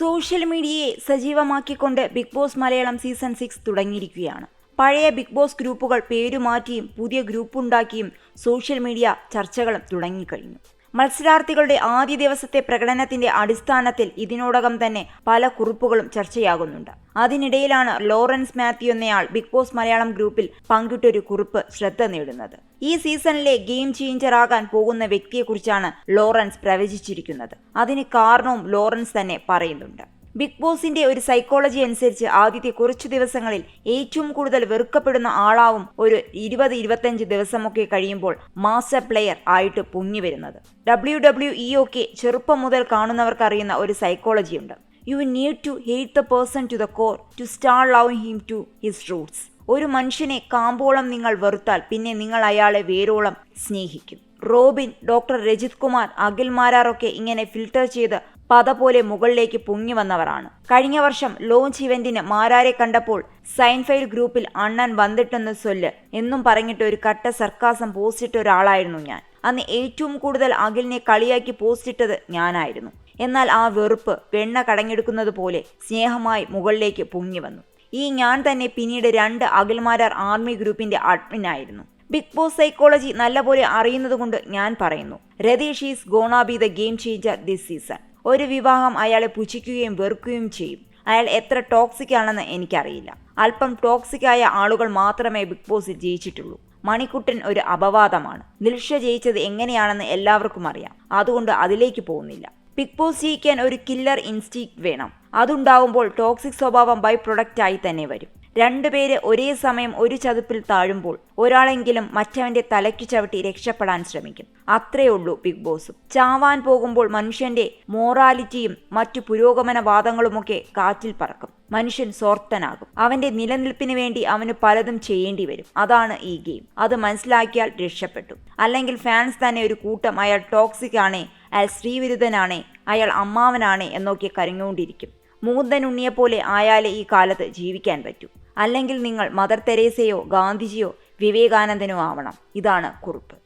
Social മീഡിയയെ സജീവമാക്കിക്കൊണ്ട് big boss Malayalam season six തുടങ്ങിയിരിക്കുകയാണ്. പഴയ ബിഗ് ബോസ് ഗ്രൂപ്പുകൾ പേരുമാറ്റിയും പുതിയ ഗ്രൂപ്പുണ്ടാക്കിയും സോഷ്യൽ മീഡിയ ചർച്ചകളും തുടങ്ങിക്കഴിഞ്ഞു. മത്സരാർത്ഥികളുടെ ആദ്യ ദിവസത്തെ പ്രകടനത്തിന്റെ അടിസ്ഥാനത്തിൽ ഇതിനോടകം തന്നെ പല കുറിപ്പുകളും ചർച്ചയാകുന്നുണ്ട്. അതിനിടയിലാണ് ലോറൻസ് മാത്യു എന്നയാൾ ബിഗ് ബോസ് മലയാളം ഗ്രൂപ്പിൽ പങ്കിട്ടൊരു കുറിപ്പ് ശ്രദ്ധ നേടുന്നത്. ഈ സീസണിലെ ഗെയിം ചേഞ്ചറാകാൻ പോകുന്ന വ്യക്തിയെക്കുറിച്ചാണ് ലോറൻസ് പ്രവചിച്ചിരിക്കുന്നത്. അതിന് കാരണവും ലോറൻസ് തന്നെ പറയുന്നുണ്ട്. ബിഗ് ബോസിന്റെ ഒരു സൈക്കോളജി അനുസരിച്ച് ആദ്യത്തെ കുറച്ചു ദിവസങ്ങളിൽ ഏറ്റവും കൂടുതൽ വെറുക്കപ്പെടുന്ന ആളാവും ഒരു ഇരുപത് ഇരുപത്തഞ്ച് ദിവസമൊക്കെ കഴിയുമ്പോൾ മാസ്റ്റർ പ്ലെയർ ആയിട്ട് പൊങ്ങി വരുന്നത്. ഡബ്ല്യു ഡബ്ല്യു ഇ ഒക്കെ ചെറുപ്പം മുതൽ കാണുന്നവർക്ക് അറിയുന്ന ഒരു സൈക്കോളജിയുണ്ട് you need to hate the person to the core to star love him to his roots ഒരു മനുഷ്യനെ കാമ്പോളം നിങ്ങൾ വെറുത്താൽ പിന്നെ നിങ്ങൾ അയാളെ വേരോളം സ്നേഹിക്കും. റോബിൻ ഡോക്ടർ രജിത് കുമാർ അഖിൽ മാരാറൊക്കെ ഇങ്ങനെ ഫിൽട്ടർ ചെയ്ത് പത പോലെ മുകളിലേക്ക് പൊങ്ങി വന്നവരാണ്. കഴിഞ്ഞ വർഷം ലോഞ്ച് ഇവന്റിന് മാരാരെ കണ്ടപ്പോൾ സൈൻഫൈൽ ഗ്രൂപ്പിൽ അണ്ണൻ വന്നിട്ടെന്ന് സൊല്ല് എന്നും പറഞ്ഞിട്ട് ഒരു കട്ട സർക്കാസം പോസ്റ്റിട്ട ഒരാളായിരുന്നു ഞാൻ. അന്ന് ഏറ്റവും കൂടുതൽ അഖിലിനെ കളിയാക്കി പോസ്റ്റിട്ടത് ഞാനായിരുന്നു. എന്നാൽ ആ വെറുപ്പ് വെണ്ണ കടഞ്ഞെടുക്കുന്നത് പോലെ സ്നേഹമായി മുകളിലേക്ക് പൊങ്ങി വന്നു. ഈ ഞാൻ തന്നെ പിന്നീട് രണ്ട് അഖിൽമാരാർ ആർമി ഗ്രൂപ്പിന്റെ അഡ്മിൻ ആയിരുന്നു. ബിഗ് ബോസ് സൈക്കോളജി നല്ലപോലെ അറിയുന്നതുകൊണ്ട് ഞാൻ പറയുന്നു. Ratheesh is gonna be the game changer this season. ഒരു വിവാഹം അയാളെ പുച്ഛിക്കുകയും വെറുക്കുകയും ചെയ്യും. അയാൾ എത്ര ടോക്സിക് ആണെന്ന് എനിക്കറിയില്ല. അല്പം ടോക്സിക് ആയ ആളുകൾ മാത്രമേ ബിഗ് ബോസിൽ ജയിച്ചിട്ടുള്ളൂ. മണിക്കുട്ടൻ ഒരു അപവാദമാണ്. ദിൽഷ ജയിച്ചത് എങ്ങനെയാണെന്ന് എല്ലാവർക്കും അറിയാം. അതുകൊണ്ട് അതിലേക്ക് പോകുന്നില്ല. ബിഗ് ബോസ് ജയിക്കാൻ ഒരു കില്ലർ ഇൻസ്റ്റിക്ട് വേണം. അതുണ്ടാവുമ്പോൾ ടോക്സിക് സ്വഭാവം ബൈ പ്രൊഡക്റ്റായി തന്നെ വരും. രണ്ടുപേര് ഒരേ സമയം ഒരു ചതുപ്പിൽ താഴുമ്പോൾ ഒരാളെങ്കിലും മറ്റവന്റെ തലയ്ക്ക് ചവിട്ടി രക്ഷപ്പെടാൻ ശ്രമിക്കും. അത്രേ ഉള്ളൂ ബിഗ് ബോസും ചാവാൻ പോകുമ്പോൾ മനുഷ്യന്റെ മോറാലിറ്റിയും മറ്റു പുരോഗമന വാദങ്ങളുമൊക്കെ കാറ്റിൽ പറക്കും. മനുഷ്യൻ സ്വാർത്ഥനാകും. അവന്റെ നിലനിൽപ്പിന് വേണ്ടി അവന് പലതും ചെയ്യേണ്ടി വരും. അതാണ് ഈ ഗെയിം അത് മനസ്സിലാക്കിയാൽ രക്ഷപ്പെട്ടു. അല്ലെങ്കിൽ ഫാൻസ് തന്നെ ഒരു കൂട്ടം അയാൾ ടോക്സിക് ആണേ അയാൾ സ്ത്രീവിരുദ്ധനാണേ അയാൾ അമ്മാവനാണേ എന്നൊക്കെ കരഞ്ഞുകൊണ്ടിരിക്കും. മൂന്തൻ ഉണ്ണിയെപ്പോലെ ആയാലേ ഈ കാലത്ത് ജീവിക്കാൻ പറ്റൂ. അല്ലെങ്കിൽ നിങ്ങൾ മദർ തെരേസയോ ഗാന്ധിജിയോ വിവേകാനന്ദനോ ആവണം. ഇതാണ് കുറിപ്പ്.